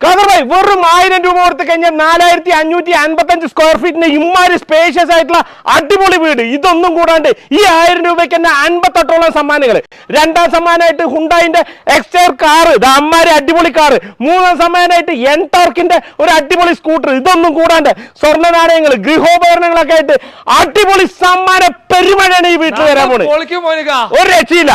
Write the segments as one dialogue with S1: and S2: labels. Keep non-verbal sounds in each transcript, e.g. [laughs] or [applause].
S1: കഥറായി വെറും ആയിരം രൂപ കൊടുത്തു കഴിഞ്ഞാൽ നാലായിരത്തി അഞ്ഞൂറ്റി അൻപത്തി അഞ്ച് സ്ക്വയർ ഫീറ്റിന് ഇമ്മാരി സ്പേഷ്യസ് ആയിട്ടുള്ള അടിപൊളി വീട്. ഇതൊന്നും കൂടാണ്ട് ഈ ആയിരം രൂപയ്ക്ക് തന്നെ അൻപത്തെട്ടോളം സമ്മാനങ്ങൾ രണ്ടാം സമ്മാനമായിട്ട് ഹുണ്ടായിന്റെ എക്സ്റ്റർ കാറ് ഇത് അമ്മാരി അടിപൊളി കാറ് മൂന്നാം സമ്മാനമായിട്ട് എൻ ടോർക്കിന്റെ ഒരു അടിപൊളി സ്കൂട്ടർ ഇതൊന്നും കൂടാണ്ട് സ്വർണ നാണയങ്ങൾ ഗൃഹോപകരണങ്ങളൊക്കെ ആയിട്ട് അടിപൊളി സമ്മാന പെരുമഴയാണ് ഈ വീട്ടിൽ വരാൻ പോണത് ഒരു രക്ഷയില്ല.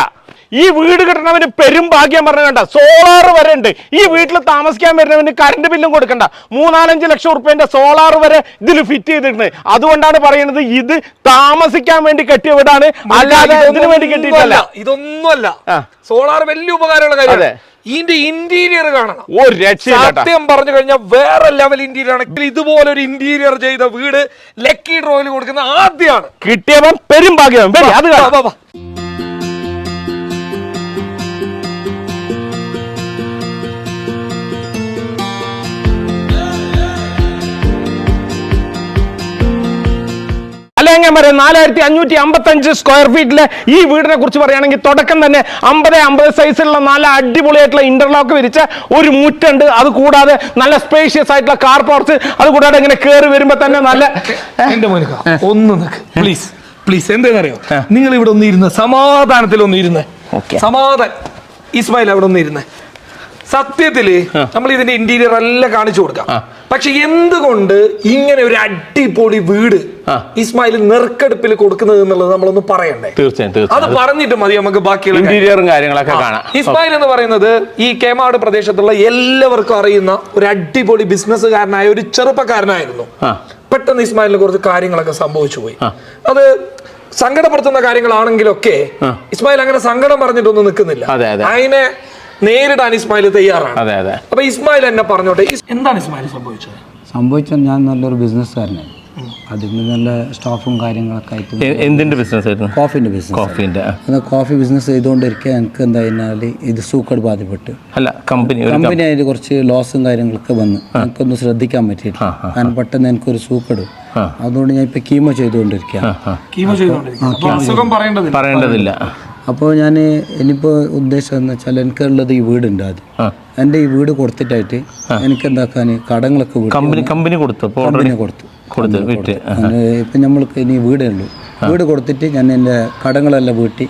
S1: ഈ വീട് കിട്ടണവന് പെരും ഭാഗ്യം പറഞ്ഞു കണ്ട. സോളാർ വരെ ഉണ്ട്. ഈ വീട്ടിൽ താമസിക്കാൻ വരുന്നവന് കറണ്ട് ബില്ലും കൊടുക്കണ്ട. മൂന്നാലഞ്ച് ലക്ഷം ഉറുപ്പ്യന്റെ സോളാർ വരെ ഇതിൽ ഫിറ്റ് ചെയ്തിട്ടുണ്ട്. അതുകൊണ്ടാണ് പറയുന്നത് ഇത് താമസിക്കാൻ വേണ്ടി കെട്ടിയ വീടാണ്. അല്ലാതെ ഇതിനു വേണ്ടി കെട്ടിയിട്ടല്ല.
S2: ഇതൊന്നുമല്ല. സോളാർ വലിയ ഉപകാരമുള്ള. കാര്യമാണ്. ഇതിന്റെ ഇന്റീരിയർ കാണണം.
S1: ഒരു
S2: സത്യം പറഞ്ഞു കഴിഞ്ഞാൽ വേറെ ലെവൽ ഇന്റീരിയർ ആണ്. ഇതുപോലെ ഒരു ഇന്റീരിയർ ചെയ്ത വീട് ലക്കി ഡ്രോയിൽ കൊടുക്കുന്ന ആദ്യമാണ്.
S1: കിട്ടിയവൻ പെരും ഭാഗ്യം അത് കാണാം. അല്ലെങ്കിൽ നാലായിരത്തി അഞ്ഞൂറ്റി അമ്പത്തി അഞ്ച് സ്ക്വയർ ഫീറ്റിലെ ഈ വീടിനെ കുറിച്ച് പറയുകയാണെങ്കിൽ തുടക്കം തന്നെ അമ്പത് അമ്പത് സൈസിലുള്ള നല്ല അടിപൊളിയായിട്ടുള്ള ഇന്റർലോക്ക് വിരിച്ച ഒരു മുറ്റുണ്ട്. അത് കൂടാതെ നല്ല സ്പേഷ്യസ് ആയിട്ടുള്ള കാർ പോർച്ച് അത് കൂടാതെ ഇങ്ങനെ കയറി വരുമ്പോ തന്നെ നല്ല
S2: എന്റെ മോനിക്ക ഒന്ന് പ്ലീസ് പ്ലീസ് എന്താണെന്നറിയോ നിങ്ങൾ ഇവിടെ ഒന്ന് ഇരുന്ന് സമാധാനത്തിൽ ഒന്ന് ഇരുന്ന് സമാധാനം. ഇസ്മായിൽ അവിടെ ഒന്ന് ഇരുന്ന്. സത്യത്തിൽ നമ്മൾ ഇതിന്റെ ഇന്റീരിയർ എല്ലാം കാണിച്ചു കൊടുക്കാം. പക്ഷെ എന്തുകൊണ്ട് ഇങ്ങനെ ഒരു അടിപൊളി വീട് ഇസ്മായിൽ നെറുക്കെടുപ്പിൽ കൊടുക്കുന്നത് എന്നുള്ളത് നമ്മളൊന്ന് പറയണ്ടേ?
S1: തീർച്ചയായും
S2: അത് പറഞ്ഞിട്ട് മതി നമുക്ക് ബാക്കിയുള്ള
S1: ഇന്റീരിയറും കാര്യങ്ങളൊക്കെ കാണാം.
S2: ഇസ്മായിൽ എന്ന് പറയുന്നത് ഈ കേമാട് പ്രദേശത്തുള്ള എല്ലാവർക്കും അറിയുന്ന ഒരു അടിപൊളി ബിസിനസ്സുകാരനായ ഒരു ചെറുപ്പക്കാരനായിരുന്നു. പെട്ടെന്ന് ഇസ്മായിലിന് കുറച്ച് കാര്യങ്ങളൊക്കെ സംഭവിച്ചു പോയി. അത് സങ്കടപ്പെടുത്തുന്ന കാര്യങ്ങളാണെങ്കിലൊക്കെ. ഇസ്മായിൽ അങ്ങനെ സങ്കടം പറഞ്ഞിട്ടൊന്നും നിൽക്കുന്നില്ല.
S1: അതെ, അതെ.
S2: അതിനെ നേരിടാൻ ഇസ്മായിൽ തയ്യാറാണ്.
S1: അതെ അതെ.
S2: അപ്പൊ ഇസ്മായിൽ എന്നെ പറഞ്ഞോട്ടെ എന്താണ് ഇസ്മായിൽ സംഭവിച്ചത്?
S3: സംഭവിച്ചത് ഞാൻ നല്ലൊരു ബിസിനസ്സുകാരനായി അതിന് നല്ല സ്റ്റാഫും കാര്യങ്ങളൊക്കെ ആയിട്ട്
S1: എന്തിന്റെ ബിസിനസ് ആയിരുന്നു?
S3: കോഫിന്റെ ബിസിനസ്
S1: കോഫിന്റെ ആ.
S3: അത് കോഫി ബിസിനസ് ചെയ്തുകൊണ്ടിരിക്കുക എനിക്ക് എന്താ കഴിഞ്ഞാൽ ഇത് സൂക്കേട് ബാധപ്പെട്ട്.
S1: അല്ല കമ്പനി ഒരു
S3: കമ്പനി ആയിട്ട് കുറച്ച് ലോസും കാര്യങ്ങളൊക്കെ വന്ന്. എനിക്കൊന്നും ശ്രദ്ധിക്കാൻ പറ്റിയിട്ട് കാരണം പെട്ടെന്ന് എനിക്കൊരു സൂക്കേട്. അതുകൊണ്ട് ഞാൻ ഇപ്പൊ കീമോ
S2: പറയേണ്ടതില്ല.
S1: പറയേണ്ടതില്ല.
S3: അപ്പോൾ ഞാൻ ഇനിയിപ്പോൾ ഉദ്ദേശം എന്ന് വെച്ചാൽ എനിക്കുള്ളത് ഈ വീടുണ്ട് ആദ്യം.
S1: ആ.
S3: എന്റെ ഈ വീട് കൊടുത്തിട്ടായിട്ട് എനിക്ക് എന്താക്കാൻ കടങ്ങളൊക്കെ
S1: കമ്പനി കമ്പനി കൊടുത്തു.
S3: കമ്പനി കൊടുത്തു.
S1: കൊടുത്തു.
S3: ഇപ്പം നമ്മൾക്ക് ഇനി വീടേ ഉള്ളൂ. വീട് കൊടുത്തിട്ട് ഞാൻ എന്റെ കടങ്ങളെല്ലാം വീട്ടി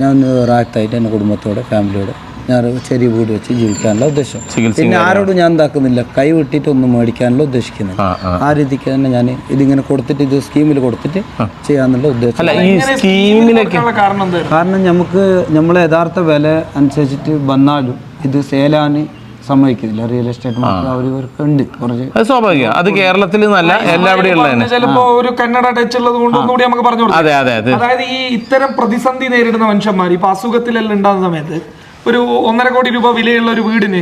S3: ഞാൻ റാത്തായിട്ട് എന്റെ കുടുംബത്തോടെ ഫാമിലിയോടെ ഞാൻ ഒരു ചെറിയ വീട് വെച്ച് ജീവിക്കാനുള്ള ഉദ്ദേശം. പിന്നെ ആരോടും ഞാൻ എന്താക്കുന്നില്ല കൈ വെട്ടിട്ട് ഒന്നും മേടിക്കാനുള്ള ഉദ്ദേശിക്കുന്നില്ല.
S1: ആ,
S3: രീതിക്ക് തന്നെ ഞാൻ ഇതിങ്ങനെ കൊടുത്തിട്ട് ഇത് സ്കീമിൽ കൊടുത്തിട്ട് ചെയ്യാന്നുള്ള ഉദ്ദേശം.
S2: കാരണം
S3: നമുക്ക് നമ്മളെ യഥാർത്ഥ വില അനുസരിച്ചിട്ട് വന്നാലും ഇത് സേലാന് സമ്മതിക്കുന്നില്ല റിയൽ എസ്റ്റേറ്റ് മാർക്കറ്റ് അവർ ഇവർക്ക് ഉണ്ട് കുറച്ച്
S1: അത് സ്വാഭാവികം. അത് കേരളത്തിൽ നല്ല എല്ലാവിടെയും
S2: ചിലപ്പോ ഒരു കന്നഡ ടച്ച് ഉള്ളത് കൊണ്ട് ഒന്നുകൂടി നമുക്ക് പറഞ്ഞു കൊടുക്കാം.
S1: അതെ അതെ അതെ.
S2: അതായത് ഈ ഇത്തരം പ്രതിസന്ധി നേരിടുന്ന മനുഷ്യന്മാർ ഇപ്പൊ അസുഖത്തിലെല്ലാം ഉണ്ടാകുന്ന സമയത്ത് ഒരു ഒന്നര കോടി രൂപ വിലയുള്ള ഒരു വീടിന്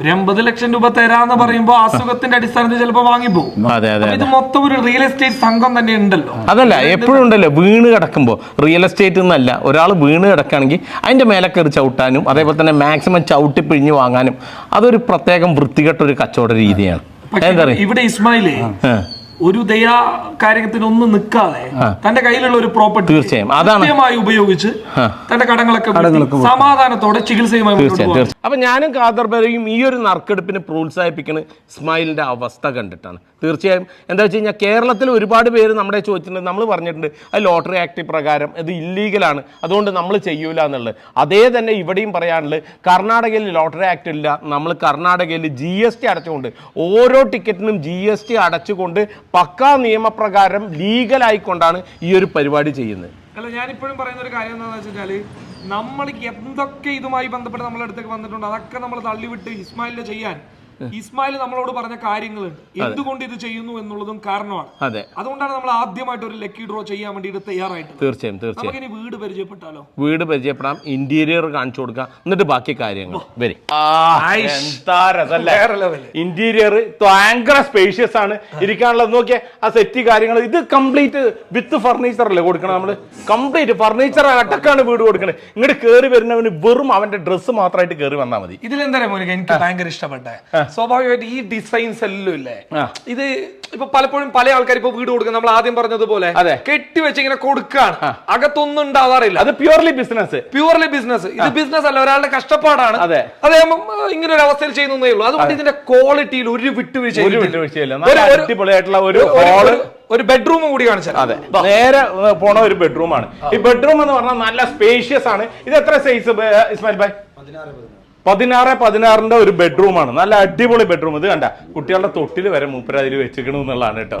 S2: ഒരു എൺപത് ലക്ഷം രൂപ തരാന്ന് പറയുമ്പോൾ അസുഖത്തിന്റെ അടിസ്ഥാനത്തിൽ ചിലപ്പോൾ വാങ്ങിപ്പോകും
S1: അതെ അതെ
S2: ഇത് മൊത്തം ഒരു റിയൽ എസ്റ്റേറ്റ് സംഘം തന്നെ ഉണ്ടല്ലോ.
S1: അതല്ല എപ്പോഴും ഉണ്ടല്ലോ വീണ് കിടക്കുമ്പോൾ റിയൽ എസ്റ്റേറ്റ് എന്നല്ല ഒരാൾ വീണ് കിടക്കുകയാണെങ്കിൽ അതിന്റെ മേലെ കയറി ചവിട്ടാനും അതേപോലെ തന്നെ മാക്സിമം ചവിട്ടി പിഴിഞ്ഞ് വാങ്ങാനും അതൊരു പ്രത്യേകം വൃത്തികെട്ട ഒരു കച്ചവട രീതിയാണ്. എന്താ
S2: ഇവിടെ ഇസ്മായിലേ ഒരു ദയാ കാര്യത്തിനൊന്നും നിൽക്കാതെ തന്റെ കയ്യിലുള്ള ഒരു പ്രോപ്പർട്ടി
S1: തീർച്ചയായും. അതാണ്.
S2: ഉപയോഗിച്ച് തന്റെ കടങ്ങളൊക്കെ സമാധാനത്തോടെ ചികിത്സയുമായി.
S1: തീർച്ചയായും അപ്പൊ ഞാനും കാദർബരയും ഈ ഒരു നറുക്കെടുപ്പിനെ പ്രോത്സാഹിപ്പിക്കുന്ന ഇസ്മായിലിന്റെ അവസ്ഥ കണ്ടിട്ടാണ് തീർച്ചയായും. എന്താ വെച്ച് കഴിഞ്ഞാൽ കേരളത്തിൽ ഒരുപാട് പേര് നമ്മുടെ ചോദിച്ചിട്ടുണ്ട് നമ്മൾ പറഞ്ഞിട്ടുണ്ട് അത് ലോട്ടറി ആക്ട് പ്രകാരം ഇത് ഇല്ലീഗലാണ് അതുകൊണ്ട് നമ്മൾ ചെയ്യൂല എന്നുള്ളത്. അതേ തന്നെ ഇവിടെയും പറയാനുള്ളത് കർണാടകയിൽ ലോട്ടറി ആക്ട് ഇല്ല നമ്മൾ കർണാടകയിൽ ജി എസ് ടി അടച്ചുകൊണ്ട് ഓരോ ടിക്കറ്റിനും ജി എസ് ടി അടച്ചുകൊണ്ട് പക്കാ നിയമപ്രകാരം ലീഗലായിക്കൊണ്ടാണ് ഈ ഒരു പരിപാടി ചെയ്യുന്നത്.
S2: അല്ല ഞാനിപ്പോഴും പറയുന്ന ഒരു കാര്യം എന്താണെന്ന് വെച്ചാൽ നമ്മൾ എന്തൊക്കെ ഇതുമായി ബന്ധപ്പെട്ട് നമ്മളെ അടുത്തേക്ക് വന്നിട്ടുണ്ട് അതൊക്കെ നമ്മൾ തള്ളിവിട്ട് ഇസ്മായിലിനെ ചെയ്യാൻ [laughs] ഇസ്മായിൽ നമ്മളോട് പറഞ്ഞ കാര്യങ്ങൾ എന്തുകൊണ്ട് ഇത് ചെയ്യുന്നു എന്നുള്ളതും കാരണമാണ്.
S1: അതെ.
S2: അതുകൊണ്ടാണ് നമ്മൾ ആദ്യമായിട്ട് ഒരു ലക്കി ഡ്രോ ചെയ്യാൻ വേണ്ടിയിട്ട് തയ്യാറായിട്ട്
S1: തീർച്ചയായും തീർച്ചയായും.
S2: നമുക്കിനി വീട് പരിചയപ്പെട്ടാലോ?
S1: വീട് പരിചയപ്പെടാം ഇന്റീരിയർ കാണിച്ചു കൊടുക്കാം. എന്നിട്ട് ബാക്കി കാര്യങ്ങൾ. വരി. ഇന്റീരിയർ ഭയങ്കര സ്പേഷ്യസ് ആണ്. ഇരിക്കാനുള്ളത് നോക്കിയാൽ ആ സെറ്റ് കാര്യങ്ങൾ. ഇത് കംപ്ലീറ്റ് വിത്ത് ഫർണിച്ചർ അല്ലേ കൊടുക്കണം നമ്മൾ? കംപ്ലീറ്റ് ഫർണിച്ചർ അടക്കാണ് വീട് കൊടുക്കണത്. ഇങ്ങോട്ട് കയറി വരുന്നവന് വെറും അവന്റെ ഡ്രസ്സ് മാത്രമായിട്ട് കയറി വന്നാൽ മതി.
S2: ഇതിലെന്താ മോനിക്ക? എനിക്ക് ഭയങ്കര ഇഷ്ടപ്പെട്ടെ. സ്വാഭാവികമായിട്ട് ഈ ഡിസൈൻസ് എല്ലാം ഇല്ലേ? ഇത് ഇപ്പൊ പലപ്പോഴും പല ആൾക്കാർ ഇപ്പൊ വീട് കൊടുക്കും നമ്മൾ ആദ്യം പറഞ്ഞതുപോലെ
S1: കെട്ടി
S2: കെട്ടിവെച്ച് ഇങ്ങനെ കൊടുക്കാണ്. അകത്തൊന്നും ഉണ്ടാവാറില്ല.
S1: അത് പ്യൂർലി ബിസിനസ്
S2: പ്യൂർലി ബിസിനസ് ഇത് ബിസിനസ് അല്ല ഒരാളുടെ കഷ്ടപ്പാടാണ്.
S1: അതെ.
S2: അദ്ദേഹം ഇങ്ങനെ ഒരു അവസ്ഥയിൽ ചെയ്യുന്നേ ഉള്ളൂ. അതുകൊണ്ട് ഇതിന്റെ ക്വാളിറ്റിയിൽ ഒരു വിട്ടുവീഴ്ച
S1: ഒരു
S2: ഇല്ല.
S1: വിട്ടുവീഴ്ചയില്ല
S2: ഒരു- ഒരു- ഹാൾ ബെഡ്റൂം കൂടി കാണിച്ചാൽ.
S1: അതെ. നേരെ പോണ ഒരു ബെഡ്റൂം ആണ്. ഈ ബെഡ്റൂം എന്ന് പറഞ്ഞാൽ നല്ല സ്പേഷ്യസ് ആണ്. ഇത് എത്ര സൈസ് ഇസ്മായിൽ ഭായ്? പതിനാറ്. പതിനാറിന്റെ ഒരു ബെഡ്റൂമാണ് നല്ല അടിപൊളി ബെഡ്റൂം ഇത് കണ്ട കുട്ടികളുടെ തൊട്ടിൽ വരെ മൂപ്പര അതിൽ വെച്ചിരിക്കണം എന്നുള്ളതാണ് കേട്ടോ.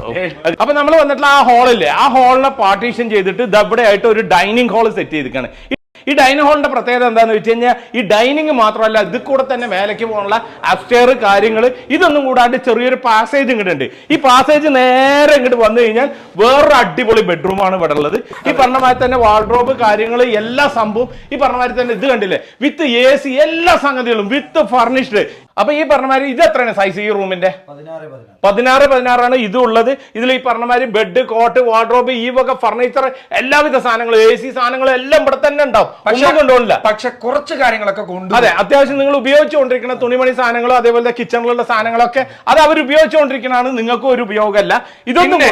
S1: അപ്പൊ നമ്മൾ വന്നിട്ടുള്ള ആ ഹാളില്ലേ ആ ഹാളിനെ പാർട്ടീഷൻ ചെയ്തിട്ട് ദവിടെ ആയിട്ട് ഒരു ഡൈനിങ് ഹാൾ സെറ്റ് ചെയ്തിരിക്കുകയാണ്. ഈ ഡൈനിങ് ഹാളിന്റെ പ്രത്യേകത എന്താണെന്ന് വെച്ച് കഴിഞ്ഞാൽ ഈ ഡൈനിങ് മാത്രമല്ല ഇത് കൂടെ തന്നെ മേലേക്ക് പോകാനുള്ള അപ്സ്റ്റെയർ കാര്യങ്ങൾ ഇതൊന്നും കൂടാണ്ട് ചെറിയൊരു പാസേജ് ഇങ്ങോട്ട് ഉണ്ട്. ഈ പാസേജ് നേരെ ഇങ്ങോട്ട് വന്നു കഴിഞ്ഞാൽ വേറൊരു അടിപൊളി ബെഡ്റൂമാണ് ഇവിടെ ഉള്ളത്. ഈ പറഞ്ഞ മാതിരി തന്നെ വാർഡ്രോബ് കാര്യങ്ങൾ എല്ലാ സംഭവം ഈ പറഞ്ഞ മാതിരി തന്നെ ഇത് കണ്ടില്ലേ? വിത്ത് എ സി എല്ലാ സംഗതികളും വിത്ത് ഫർണിഷ്ഡ് അപ്പൊ ഈ പറഞ്ഞമാര് ഇത് എത്രയാണ് സൈസ് ഈ റൂമിന്റെ പതിനാറ് പതിനാറാണ് ഇത് ഉള്ളത്. ഇതിൽ ഈ പറഞ്ഞമാര് ബെഡ് കോട്ട് വാർഡ്രോബ് ഈ വക ഫർണിച്ചർ എല്ലാവിധ സാധനങ്ങളും എ സി സാധനങ്ങളും എല്ലാം ഇവിടെ തന്നെ ഉണ്ടാവും. ഒന്നും കൊണ്ടുപോകില്ല
S2: പക്ഷെ കുറച്ച് കാര്യങ്ങളൊക്കെ കൊണ്ട്
S1: അതെ അത്യാവശ്യം നിങ്ങൾ ഉപയോഗിച്ചുകൊണ്ടിരിക്കുന്ന തുണിമണി സാധനങ്ങളും അതേപോലെ കിച്ചണിലുള്ള സാധനങ്ങളൊക്കെ അത് അവർ ഉപയോഗിച്ചുകൊണ്ടിരിക്കുന്നതാണ്. നിങ്ങൾക്കും ഒരു ഉപയോഗമല്ല. ഇതൊന്നും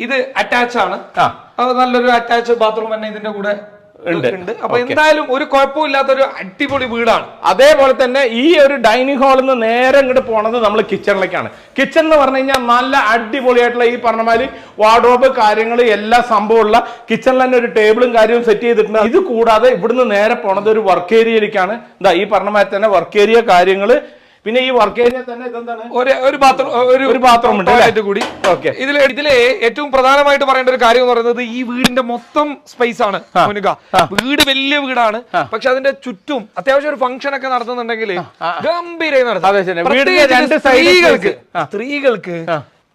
S2: ഇത് അറ്റാച്ച് ആണ്.
S1: ആ.
S2: നല്ലൊരു അറ്റാച്ച് ബാത്റൂം തന്നെ ഇതിന്റെ കൂടെ
S1: ഉണ്ട്.
S2: അപ്പൊ എന്തായാലും ഒരു കുഴപ്പമില്ലാത്ത ഒരു അടിപൊളി വീടാണ്.
S1: അതേപോലെ തന്നെ ഈ ഒരു ഡൈനിങ് ഹാളിൽ നിന്ന് നേരെ ഇങ്ങോട്ട് പോണത് നമ്മൾ കിച്ചണിലേക്കാണ് കിച്ചൺ എന്ന് പറഞ്ഞു കഴിഞ്ഞാൽ നല്ല അടിപൊളിയായിട്ടുള്ള ഈ പറഞ്ഞ മാതിരി വാർഡ്രോബ് കാര്യങ്ങൾ എല്ലാ സംഭവമുള്ള കിച്ചണിൽ തന്നെ ഒരു ടേബിളും കാര്യവും സെറ്റ് ചെയ്തിട്ടുണ്ട്. ഇത് കൂടാതെ ഇവിടുന്ന് നേരെ പോണത് ഒരു വർക്ക് ഏരിയയിലേക്കാണ് എന്താ ഈ പറഞ്ഞ മാതിരി തന്നെ വർക്ക് ഏരിയ കാര്യങ്ങൾ പിന്നെ ഈ വർക്ക് ഏരിയ തന്നെ
S2: ഒരു ഒരു ബാത്റൂം ഒരു
S1: ബാത്റൂം ഉണ്ട്?
S2: കൂടി.
S1: ഓക്കെ
S2: ഇതിൽ ഇതിലെ ഏറ്റവും പ്രധാനമായിട്ട് പറയേണ്ട ഒരു കാര്യം എന്ന് പറയുന്നത് ഈ വീടിന്റെ മൊത്തം സ്പേസ് ആണ്. മോനിക വീട് വലിയ വീടാണ്. പക്ഷെ അതിന്റെ ചുറ്റും അത്യാവശ്യം ഒരു ഫംഗ്ഷൻ ഒക്കെ നടത്തുന്നുണ്ടെങ്കിൽ ഗംഭീരമായി. നടത്തും. സ്ത്രീകൾക്ക് സ്ത്രീകൾക്ക്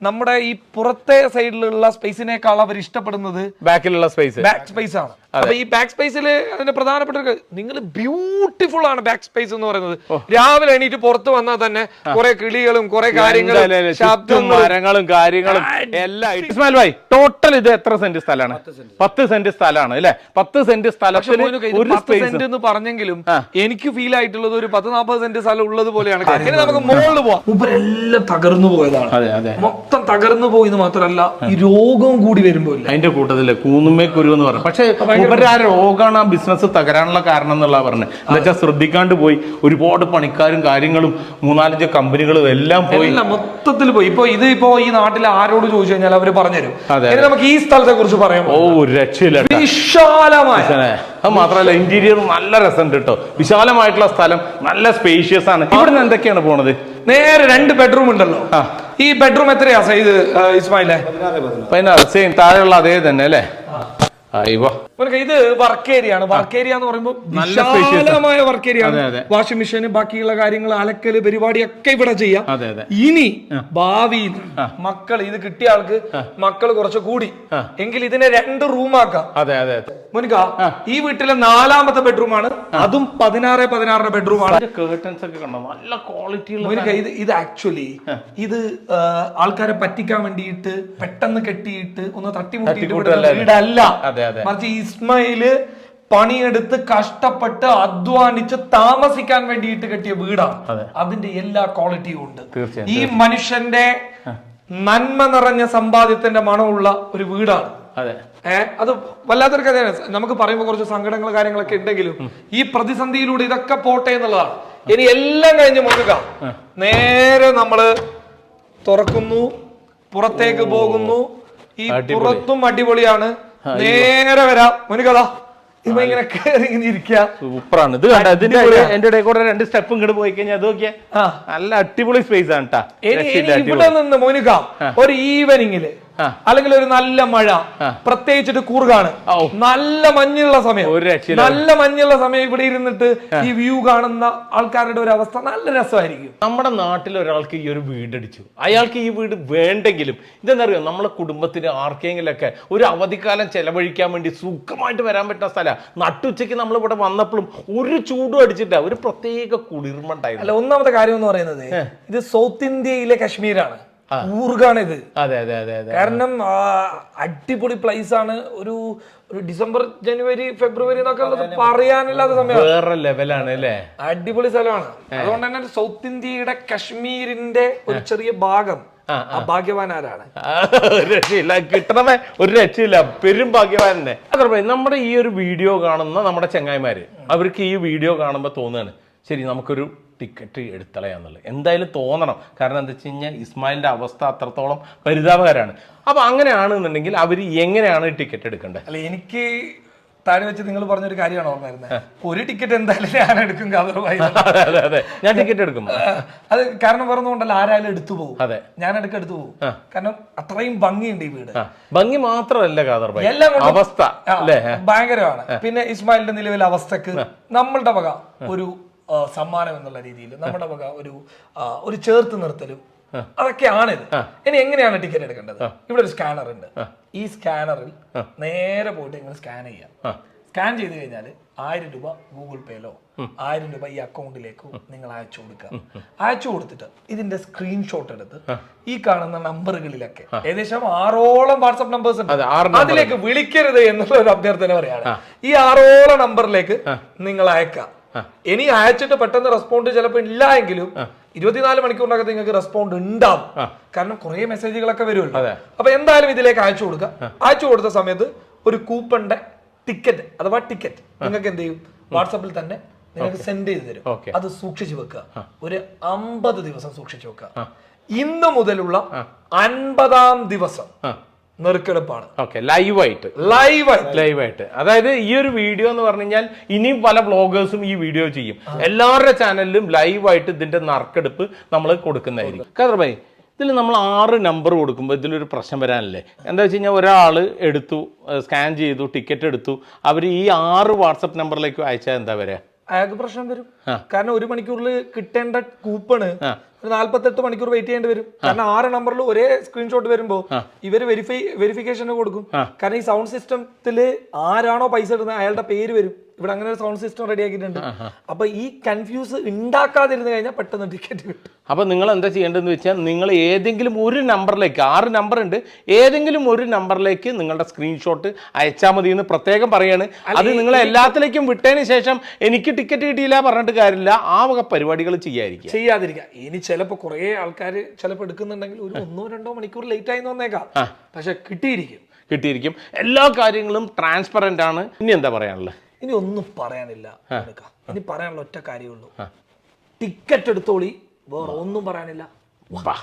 S2: നമ്മുടെ ഈ പുറത്തെ സൈഡിലുള്ള സ്പേസിനേക്കാൾ അവർ ഇഷ്ടപ്പെടുന്നത്
S1: ബാക്കിലുള്ള സ്പേസ്
S2: ബാക്ക് സ്പേസ് ആണ്. അപ്പൊ ഈ ബാക്ക് സ്പേസിൽ അതിന്റെ പ്രധാനപ്പെട്ട നിങ്ങൾ ബ്യൂട്ടിഫുൾ ആണ് ബാക്ക് സ്പേസ് എന്ന് പറയുന്നത്. രാവിലെ എണീറ്റ് പുറത്ത് വന്നാൽ തന്നെ കുറെ കിളികളും കുറെ കാര്യങ്ങളും ശബ്ദവും
S1: മരങ്ങളും കാര്യങ്ങളും എല്ലാം ഇസ്മായിൽ ഭായ് ടോട്ടൽ ഇത് എത്ര സെന്റ് സ്ഥലമാണ്? പത്ത് സെന്റ്. സ്ഥലമാണ് അല്ലെ? പത്ത് സെന്റ് സ്ഥലത്തിൽ ഒരു
S2: സെന്റ് എന്ന് പറഞ്ഞെങ്കിലും എനിക്ക് ഫീൽ ആയിട്ടുള്ളത് ഒരു പത്ത് നാൽപ്പത് സെന്റ് സ്ഥലം ഉള്ളത് പോലെയാണ്. നമുക്ക് മുകളിൽ പോവാം. എല്ലാം തകർന്നു പോയതാണ്.
S1: അതെ അതെ.
S2: മൊത്തം തകർന്നു പോയി എന്ന് മാത്രമല്ല ഈ രോഗവും കൂടി വരുമ്പോ ഇല്ല.
S1: അതിന്റെ കൂട്ടത്തിൽ കൂന്നുമേ കുരു എന്ന് പറഞ്ഞു പക്ഷെ ഇവരുടെ ആ രോഗമാണ് ആ ബിസിനസ് തകരാനുള്ള കാരണം എന്നുള്ള പറഞ്ഞത്. എന്താ വെച്ചാൽ ശ്രദ്ധിക്കാണ്ട് പോയി. ഒരുപാട് പണിക്കാരും കാര്യങ്ങളും മൂന്നാലഞ്ച് കമ്പനികളും എല്ലാം പോയി.
S2: മൊത്തത്തിൽ പോയി. ഇപ്പൊ ഇത് ഇപ്പോ ഈ നാട്ടിൽ ആരോട് ചോദിച്ചു കഴിഞ്ഞാൽ അവർ പറഞ്ഞുതരും. നമുക്ക് ഈ സ്ഥലത്തെ കുറിച്ച് പറയാം
S1: ഓ ഒരു രക്ഷയില്ല.
S2: വിശാലമായ
S1: അത് മാത്രല്ല ഇന്റീരിയർ നല്ല രസമുണ്ട് കേട്ടോ. വിശാലമായിട്ടുള്ള സ്ഥലം നല്ല സ്പേഷ്യസ് ആണ്. ഇവിടുന്ന് എന്തൊക്കെയാണ് പോണത്?
S2: നേരെ രണ്ട് ബെഡ്റൂം ഉണ്ടല്ലോ. ഈ ബെഡ്റൂം എത്രയാ സൈസ് ഇസ്മായിലെ?
S1: പതിനാറ് സെയിം താഴെയുള്ള അതേ തന്നെ അല്ലേ?
S2: ഇത് വർക്ക് ഏരിയ ആണ്. വർക്ക് ഏരിയ എന്ന് പറയുമ്പോൾ. വിശാലമായ വർക്ക് ഏരിയ ആണ്. വാഷിംഗ് മെഷീൻ ബാക്കിയുള്ള കാര്യങ്ങൾ അലക്കൽ പരിപാടിയൊക്കെ ഇവിടെ ചെയ്യാം. ഇനി ഭാവിയിൽ മക്കൾ ഇത് കിട്ടിയ ആൾക്ക് മക്കൾ കുറച്ച് കൂടി. എങ്കിൽ ഇതിനെ രണ്ട് റൂമാക്കാം
S1: അതെ അതെ അതെ.
S2: മോനിക്ക ഈ വീട്ടിലെ നാലാമത്തെ ബെഡ്റൂം ആണ്. അതും പതിനാറ് പതിനാറിന്റെ ബെഡ്റൂം ആണ്.
S1: കേർട്ടൻസ് ഒക്കെ കണ്ടോ? നല്ല ക്വാളിറ്റി
S2: മോനിക്ക ഇത് ഇത് ആക്ച്വലി ഇത് ആൾക്കാരെ പറ്റിക്കാൻ വേണ്ടിയിട്ട് പെട്ടെന്ന് കെട്ടിയിട്ട് ഒന്ന് തട്ടിമുട്ടിയിട്ട്
S1: തട്ടിക്കൂട്ടല്ല
S2: വീടല്ല.
S1: അതെ.
S2: മറിച്ച് ഇസ്മയിൽ പണിയെടുത്ത് കഷ്ടപ്പെട്ട് അധ്വാനിച്ച് താമസിക്കാൻ വേണ്ടിയിട്ട് കെട്ടിയ വീടാണ്
S1: അതെ.
S2: അതിന്റെ എല്ലാ ക്വാളിറ്റിയും ഉണ്ട്. ഈ മനുഷ്യന്റെ നന്മ നിറഞ്ഞ സമ്പാദ്യത്തിന്റെ മണമുള്ള ഒരു വീടാണ്.
S1: അതെ.
S2: ഏ അത് വല്ലാത്തൊരു കഥയാണ്. നമുക്ക് പറയുമ്പോൾ കുറച്ച് സങ്കടങ്ങൾ കാര്യങ്ങളൊക്കെ ഉണ്ടെങ്കിലും ഈ പ്രതിസന്ധിയിലൂടെ ഇതൊക്കെ പോട്ടെ എന്നുള്ളതാണ് ഇനി എല്ലാം കഴിഞ്ഞ് മുഴുക നേരെ നമ്മൾ തുറക്കുന്നു പുറത്തേക്ക് പോകുന്നു. ഈ. പുറത്തും അടിപൊളിയാണ്. നേരെ വരാം. മുനുകഥാ ഇപ്പൊ ഇങ്ങനെ കയറി ഇങ്ങനെ ഇരിക്കാം.
S1: സൂപ്പറാണ്. ഇത് കണ്ട ഇതിന്റെ കൂടെ എന്റെ ഇടയിൽ കൂടെ രണ്ട് സ്റ്റെപ്പ് ഇങ്ങോട്ട് പോയി കഴിഞ്ഞാൽ അത് നോക്കിയാ. നല്ല അടിപൊളി സ്പേസ് ആണ് ട്ടാ.
S2: ഇനി
S1: രക്ഷയില്ല,
S2: ഇനി
S1: അടിപൊളി.
S2: ഇവിടെ നിന്ന് മോനുക ഒരു
S1: ഈവനിങ്ങിൽ.
S2: അല്ലെങ്കിൽ ഒരു നല്ല മഴ പ്രത്യേകിച്ചിട്ട് കൂറുകാണ്. നല്ല മഞ്ഞുള്ള സമയം. നല്ല മഞ്ഞുള്ള സമയം ഇവിടെ ഇരുന്നിട്ട് ഈ വ്യൂ കാണുന്ന ആൾക്കാരുടെ ഒരു അവസ്ഥ നല്ല രസമായിരിക്കും.
S1: നമ്മുടെ നാട്ടിൽ ഒരാൾക്ക് ഈ ഒരു വീടടിച്ചു. അയാൾക്ക് ഈ വീട് വേണ്ടെങ്കിലും ഇതെന്നറിയോ നമ്മളെ കുടുംബത്തിന് ആർക്കെങ്കിലൊക്കെ ഒരു അവധിക്കാലം ചെലവഴിക്കാൻ വേണ്ടി സുഖമായിട്ട് വരാൻ പറ്റുന്ന സ്ഥലമാണ് നട്ടുച്ചയ്ക്ക് നമ്മൾ ഇവിടെ വന്നപ്പോഴും ഒരു ചൂടും അടിച്ചിട്ട് ഒരു പ്രത്യേക കുളിർമ ഉണ്ടായിരുന്നു.
S2: അല്ല ഒന്നാമത്തെ കാര്യം എന്ന് പറയുന്നത് ഇത് സൗത്ത് ഇന്ത്യയിലെ കശ്മീരാണ്. കൂർഗാണിത്
S1: ഇത് അതെ അതെ അതെ
S2: കാരണം അടിപൊളി പ്ലേസ് ആണ് ഒരു ഒരു ഡിസംബർ ജനുവരി ഫെബ്രുവരി എന്നൊക്കെ ഉള്ളത് പറയാനില്ലാത്ത സമയമാണ്
S1: വേറെ ലെവലാണ് അല്ലേ?
S2: അടിപൊളി സ്ഥലമാണ്. അതുകൊണ്ട് തന്നെ സൗത്ത് ഇന്ത്യയുടെ കശ്മീരിന്റെ ഒരു ചെറിയ ഭാഗം ആ
S1: രക്ഷയില്ല. കിട്ടണമേ ഒരു രക്ഷയില്ല. പെരും അതെ നമ്മുടെ ഈ ഒരു വീഡിയോ കാണുന്ന നമ്മുടെ ചങ്ങായിമാര് അവർക്ക് ഈ വീഡിയോ കാണുമ്പോൾ തോന്നുകയാണ് ശരി നമുക്കൊരു ടിക്കറ്റ് എടുത്തളയാന്നുള്ളത്. എന്തായാലും തോന്നണം. കാരണം എന്താ വെച്ച് കഴിഞ്ഞാൽ ഇസ്മായിലിന്റെ അവസ്ഥ അത്രത്തോളം പരിതാപകരമാണ്. അപ്പോൾ അങ്ങനെയാണെന്നുണ്ടെങ്കിൽ അവർ എങ്ങനെയാണ് ടിക്കറ്റ് എടുക്കേണ്ടത്?
S2: അല്ല എനിക്ക് താഴെ വെച്ച് നിങ്ങൾ പറഞ്ഞൊരു കാര്യമാണ് ഓർമ്മ വരുന്നത് ഒരു ടിക്കറ്റ് എന്തായാലും ഞാൻ എടുക്കും
S1: ഞാൻ ടിക്കറ്റ് എടുക്കും.
S2: അത് കാരണം വേറെ കൊണ്ടല്ല ആരായാലും എടുത്തു പോകും.
S1: അതെ.
S2: ഞാൻ എടുക്ക എടുത്തു പോകും. കാരണം അത്രയും ഭംഗിയുണ്ട് ഈ വീട്.
S1: ഭംഗി മാത്രമല്ല
S2: എല്ലാം
S1: അവസ്ഥ
S2: ഭയങ്കരമാണ്. പിന്നെ ഇസ്മായിലിന്റെ നിലവിലെ അവസ്ഥക്ക് നമ്മളുടെ വക ഒരു സമ്മാനം എന്നുള്ള രീതിയിൽ നമ്മുടെ വക ഒരു ഒരു ചേർത്ത് നിർത്തലും അതൊക്കെയാണിത്. ഇനി എങ്ങനെയാണ് ടിക്കറ്റ് എടുക്കേണ്ടത്? ഇവിടെ ഒരു സ്കാനർ ഉണ്ട്. ഈ സ്കാനറിൽ നേരെ പോയിട്ട് നിങ്ങൾ സ്കാൻ ചെയ്യാം. സ്കാൻ ചെയ്ത് കഴിഞ്ഞാൽ ആയിരം രൂപ ഗൂഗിൾ പേയിലോ ആയിരം രൂപ ഈ അക്കൗണ്ടിലേക്കോ നിങ്ങൾ അയച്ചു കൊടുക്കുക. അയച്ചു കൊടുത്തിട്ട് ഇതിന്റെ സ്ക്രീൻഷോട്ട് എടുത്ത് ഈ കാണുന്ന നമ്പറുകളിലൊക്കെ ഏകദേശം ആറോളം വാട്സ്ആപ്പ് നമ്പേഴ്സ് ഉണ്ട്. അതിലേക്ക് വിളിക്കരുത് എന്നുള്ള ഒരു അഭ്യർത്ഥന പറയാണ് ഈ ആറോളം നമ്പറിലേക്ക് നിങ്ങൾ അയക്കാം ഇനി അയച്ചിട്ട് പെട്ടെന്ന് റെസ്പോണ്ട് ചിലപ്പോൾ ഇല്ല എങ്കിലും ഇരുപത്തിനാല് മണിക്കൂറിനകത്ത് നിങ്ങൾക്ക് റെസ്പോണ്ട് ഉണ്ടാവും. കാരണം കുറെ മെസ്സേജുകളൊക്കെ വരുമല്ലോ. അപ്പൊ എന്തായാലും ഇതിലേക്ക് അയച്ചു കൊടുക്കുക. അയച്ചു കൊടുത്ത സമയത്ത് ഒരു കൂപ്പണിന്റെ ടിക്കറ്റ് അഥവാ ടിക്കറ്റ് നിങ്ങൾക്ക് എന്ത് ചെയ്യും? വാട്സാപ്പിൽ തന്നെ നിങ്ങൾക്ക് സെൻഡ് ചെയ്ത് തരും. അത് സൂക്ഷിച്ചു വെക്കുക. ഒരു അമ്പത് ദിവസം സൂക്ഷിച്ചു വെക്കുക. ഇന്ന് മുതലുള്ള അൻപതാം ദിവസം നെറുക്കെടുപ്പാണ്.
S1: ഓക്കെ ലൈവായിട്ട്.
S2: ലൈവായിട്ട്.
S1: ലൈവായിട്ട്. അതായത് ഈ ഒരു വീഡിയോ എന്ന് പറഞ്ഞു കഴിഞ്ഞാൽ ഇനിയും പല ബ്ലോഗേഴ്സും ഈ വീഡിയോ ചെയ്യും. എല്ലാവരുടെ ചാനലിലും ലൈവായിട്ട് ഇതിന്റെ നറുക്കെടുപ്പ് നമ്മൾ കൊടുക്കുന്നതായിരിക്കും. കദർ ഭായി ഇതിൽ നമ്മൾ ആറ് നമ്പർ കൊടുക്കുമ്പോൾ ഇതിലൊരു പ്രശ്നം വരാനല്ലേ? എന്താ വെച്ച് കഴിഞ്ഞാൽ ഒരാൾ എടുത്തു സ്കാൻ ചെയ്തു ടിക്കറ്റ് എടുത്തു അവർ ഈ ആറ് വാട്സപ്പ് നമ്പറിലേക്ക് അയച്ചാൽ എന്താ വരിക
S2: അയാൾക്ക് പ്രശ്നം വരും. കാരണം ഒരു മണിക്കൂറിൽ കിട്ടേണ്ട കൂപ്പണ് ഒരു നാല്പത്തെട്ട് മണിക്കൂർ വെയിറ്റ് ചെയ്യേണ്ടി വരും. കാരണം ആറ് നമ്പറിൽ ഒരേ സ്ക്രീൻഷോട്ട് വരുമ്പോൾ ഇവർ വെരിഫൈ വെരിഫിക്കേഷന് കൊടുക്കും. കാരണം ഈ സൗണ്ട് സിസ്റ്റത്തിൽ ആരാണോ പൈസ ഇടുന്നത് അയാളുടെ പേര് വരും. ഇവിടെ അങ്ങനെ ഒരു സൗണ്ട് സിസ്റ്റം റെഡി ആക്കിയിട്ടുണ്ട്. അപ്പൊ ഈ കൺഫ്യൂസ് ഉണ്ടാക്കാതിരുന്നു കഴിഞ്ഞാൽ പെട്ടെന്ന് ടിക്കറ്റ് കിട്ടും.
S1: അപ്പൊ നിങ്ങൾ എന്താ ചെയ്യേണ്ടതെന്ന് വെച്ചാൽ നിങ്ങൾ ഏതെങ്കിലും ഒരു നമ്പറിലേക്ക് ആറ് നമ്പർ ഉണ്ട് ഏതെങ്കിലും ഒരു നമ്പറിലേക്ക് നിങ്ങളുടെ സ്ക്രീൻഷോട്ട് അയച്ചാൽ മതി എന്ന് പ്രത്യേകം പറയാണ്. അത് നിങ്ങൾ എല്ലാത്തിലേക്കും വിട്ടതിന് ശേഷം എനിക്ക് ടിക്കറ്റ് കിട്ടിയില്ല പറഞ്ഞിട്ട് കാര്യമില്ല. ആ വക പരിപാടികൾ ചെയ്യാതിരിക്കുക.
S2: ചെയ്യാതിരിക്കുക. ഇനി ചിലപ്പോ കുറെ ആൾക്കാർ ചിലപ്പോൾ എടുക്കുന്നുണ്ടെങ്കിൽ ഒരു ഒന്നോ രണ്ടോ മണിക്കൂർ ലേറ്റ് ആയി വന്നേക്കാം. പക്ഷെ കിട്ടിയിരിക്കും.
S1: കിട്ടിയിരിക്കും. എല്ലാ കാര്യങ്ങളും ട്രാൻസ്പെറന്റ് ആണ്. ഇനി എന്താ പറയാനുള്ളത്?
S2: ഇനി ഒന്നും പറയാനില്ല. ഇനി പറയാനുള്ള ഒറ്റ കാര്യമുള്ളൂ ടിക്കറ്റ് എടുത്തോളി. വേറെ ഒന്നും പറയാനില്ല.
S1: വാ